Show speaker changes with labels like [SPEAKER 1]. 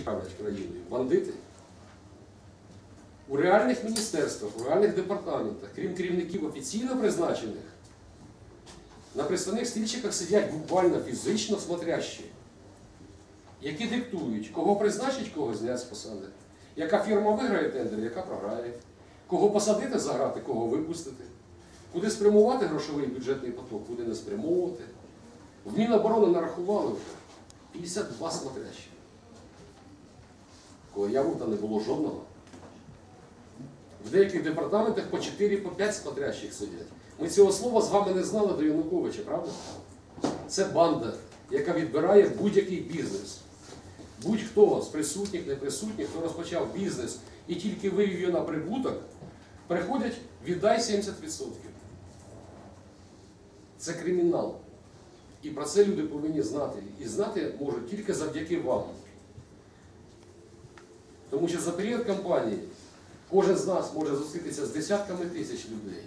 [SPEAKER 1] правлять країною? Бандити? У реальних міністерствах, у реальних департаментах, крім керівників офіційно призначених, на представних стільчиках сидять буквально фізично смотрящі, які диктують, кого призначить, кого знять з посади, яка фірма виграє тендер, яка програє, кого посадити заграти, кого випустити, куди спрямувати грошовий бюджетний поток, куди не спрямовувати. В Міноборони нарахували вже 52 смотрящі. Коли яву не було жодного. В деяких департаментах по 4 по 5 смотрящих сидять. Ми цього слова з вами не знали до Януковича, правда? Це банда, яка відбирає будь-який бізнес. Будь-хто з присутніх, неприсутніх, хто розпочав бізнес і тільки вивів його на прибуток, приходять, віддай 70%. Це кримінал. І про це люди повинні знати. І знати можуть тільки завдяки вам. Тому що за період кампанії кожен з нас може зустрітися з десятками тисяч людей.